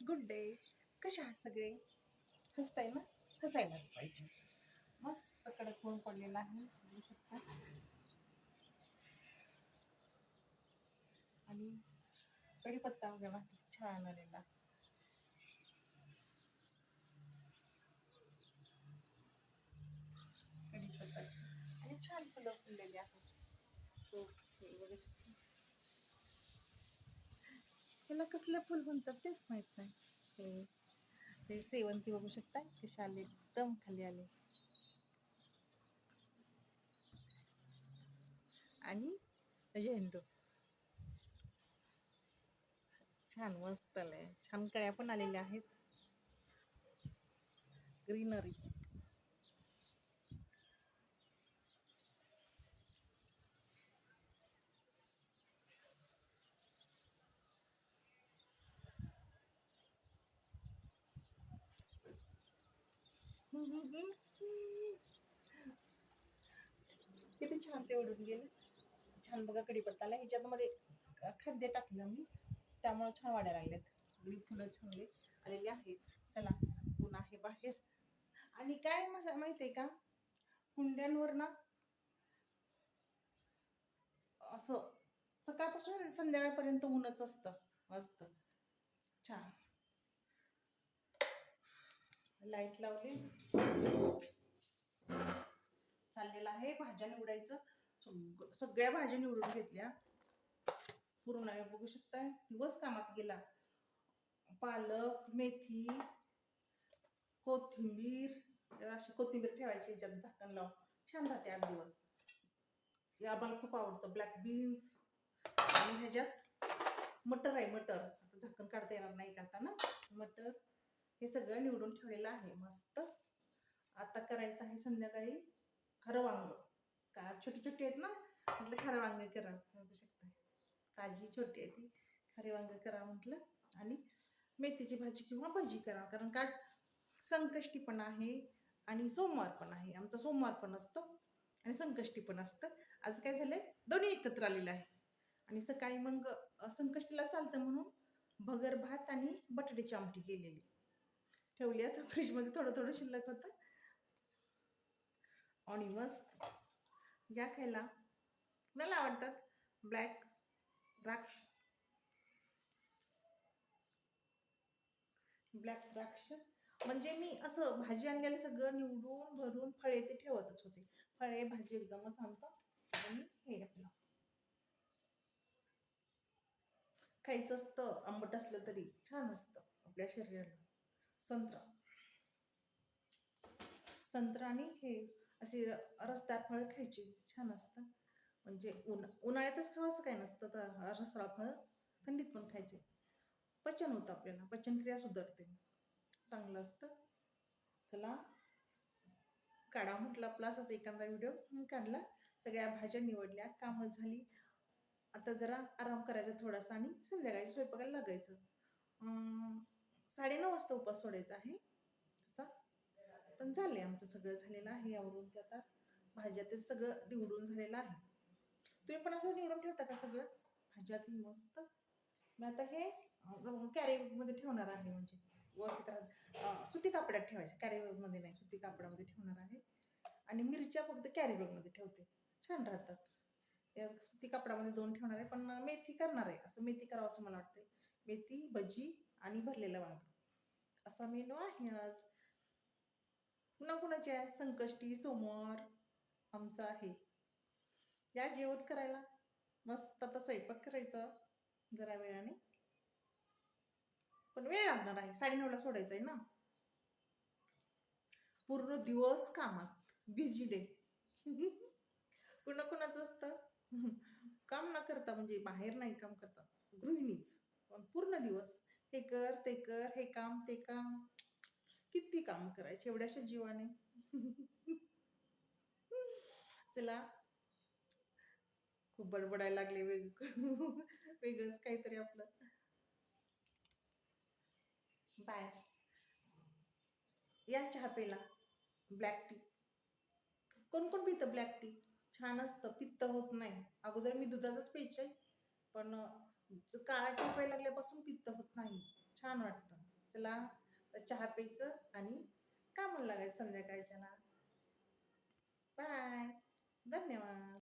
Good day कशा आहात सगळे? हसताय ना? हसायलाच पाहिजे. मस्त कडक होऊन पडलेला आहे. बघू शकता. आणि कढीपत्ता वगैरे छान आलेला. कढीपत्ता. आणि छान फुलं फुललेली आहेत. बघू शकता. त्याला कसलं फुल म्हणतात तेच माहीत नाही. हे ते सेवंती बघू शकता कसे आले एकदम खाली आले. आणि झेंडू. छान मस्त आलंय. छान कळ्या पण आलेल्या आहेत. ग्रीनरी. किती छान ते ओढून गेले. छान बघा कढीपत्ताला ह्याच्यामध्ये खाद्य टाकलं मी त्यामुळे छान वाढायला लागलेत. सगळी फुलं चांगली आलेली आहेत. चला ऊन आहे बाहेर. आणि काय मसा माहितीये का? हुंड्यांवर ना असं सकाळपासून संध्याकाळपर्यंत ऊनच असतं असतं. छान. लाइट लावली. चाललेलं आहे. भाज्या निवडायचं. सग- सगळ्या भाज्या निवडून घेतल्या. पूर्ण बघू शकताय. दिवस कामात गेला. पालक मेथी कोथिंबीर अशी कोथिंबीर ठेवायची याच्यात झाकण लावून. छान राहते आठ दिवस. हे आम्हाला खूप आवडतं. ब्लॅक बीन्स आणि ह्याच्यात मटर आहे मटर. आता झाकण काढता येणार नाही का आता ना? मटर. हे सगळं निवडून ठेवलेलं आहे. मस्त. आता करायचं आहे संध्याकाळी खरं वांग. का छोटी छोटी आहेत ना? म्हटलं खरं वांग करा. बघू शकता ताजी छोटी आहे ती. खरे वांग करा म्हटलं. आणि मेथीची भाजी किंवा भजी करा. कारण का आज संकष्टी पण आहे आणि सोमवार पण आहे. आमचा सोमवार पण असतो आणि संकष्टी पण असतं. आज काय झालंय? दोन्ही एकत्र आलेलं आहे. आणि सकाळी मग संकष्टीला चालतं म्हणून भगर भात आणि बटाट्याची आमटी केलेली. ठेवली आता. फ्रीजमध्ये थोडं थोडं शिल्लक होतं. आणि मस्त. या खायला. मला आवडतात? ब्लॅक द्राक्ष. ब्लॅक द्राक्ष. म्हणजे मी असं भाजी आणलेलं सगळं निवडून भरून फळे ते ठेवतच होते. फळे भाजी एकदमच आणतो. आणि हे आपलं. खायचं असतं. आंबट असलं तरी छान असतं आपल्या शरीराला. संत्रा. संत्रा आणि हे अशी रसदार फळं खायची. छान असतं. म्हणजे उन्हा उन्हाळ्यातच खावंसं काय नसतं. तर रसदार फळं थंडीत पण खायचे. पचन होतं आपल्याला. पचनक्रिया सुधारते. चांगलं असतं. चला. काढा म्हटलं आपला असाच एखादा व्हिडिओ. काढला. सगळ्या भाज्या निवडल्या. कामं झाली. आता जरा आराम करायचा थोडासा आणि संध्याकाळी स्वयंपाकाला लागायचं. साडेनऊ वाजता उपास सोडायचा आहे. तसा. पण झाले आमचं सगळं झालेलं आहे यावरून ते आता भाज्या ते सगळं निवडून झालेलं आहे. तुम्ही पण असं निवडून ठेवता का सगळं? भाज्या ती मस्त. मी आता हे कॅरेमध्ये ठेवणार आहे म्हणजे व्यवस्थित सुती कापडात ठेवायचे. कॅरीबॅगमध्ये नाही सुती कापडामध्ये ठेवणार आहे. आणि मिरच्या फक्त कॅरीबॅगमध्ये ठेवते. छान राहतात. या सुती कापडामध्ये दोन ठेवणार आहे पण मेथी करणार आहे. असं मेथी करावं असं मला वाटतंय. मेथी भजी आणि भरलेलं वांग. असा मेनू आहे आज. पुन्हा कुणाची आहे संकष्टी सोमवार आमचा आहे. या जेवण करायला मस्त आता स्वयंपाक करायचा जरा वेळाने. पण वेळ लागणार आहे. साडेनऊला सोडायचं आहे ना. पूर्ण दिवस कामात. बिझी डे कुणा कुणाचं असतं? काम न करता म्हणजे बाहेर नाही काम करता. गृहिणीच. पण पूर्ण दिवस. कर ते कर हे काम ते काम. किती काम करायचे एवढ्याशा जीवाने? चला. खूप बडबडायला लागले वेग वेगळंच काहीतरी आपलं. बाय. या चहा पेला ब्लॅक टी. कोण कोण पितं ब्लॅक टी? छान असतं पित्त होत नाही. अगोदर मी दुधाचाच प्यायचे पण काळा चहा प्यायला लागल्यापासून पित्त होत नाही. छान वाटतं. चला चहा प्यायचं आणि कामाला लागायचं संध्याकाळच्या ना. बाय धन्यवाद.